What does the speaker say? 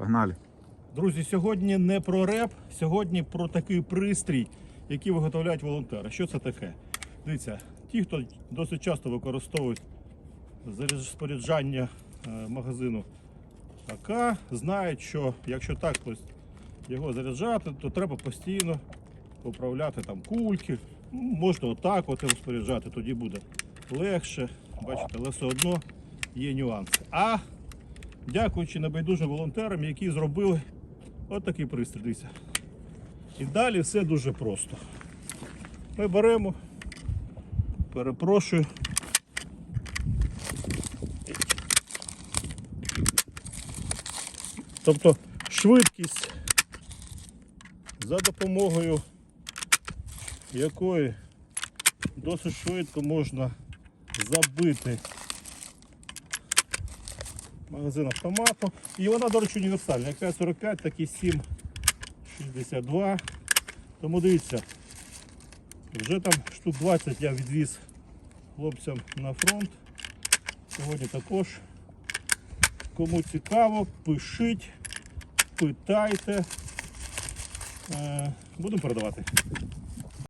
Погнали. Друзі, сьогодні не про реп, сьогодні про такий пристрій, який виготовляють волонтери. Що це таке? Дивіться, ті, хто досить часто використовують споряджання е, магазину АК, знають, що якщо так його заряджати, то треба постійно поправляти там кульки. Ну, Можна отак от його споряджати, тоді буде легше. Бачите, але все одно є нюанси. А дякуючи небайдужим волонтерам, які зробили от такий пристрій. Дивіться. І далі все дуже просто. Ми беремо, перепрошую. Тобто швидкість, за допомогою якої досить швидко можна забити магазин автомату. І вона, до речі, універсальна. Як 545, так і 762. Тому дивіться, вже там штук 20 я відвіз хлопцям на фронт. Сьогодні також. Кому цікаво, пишіть, питайте. Е, Будемо передавати.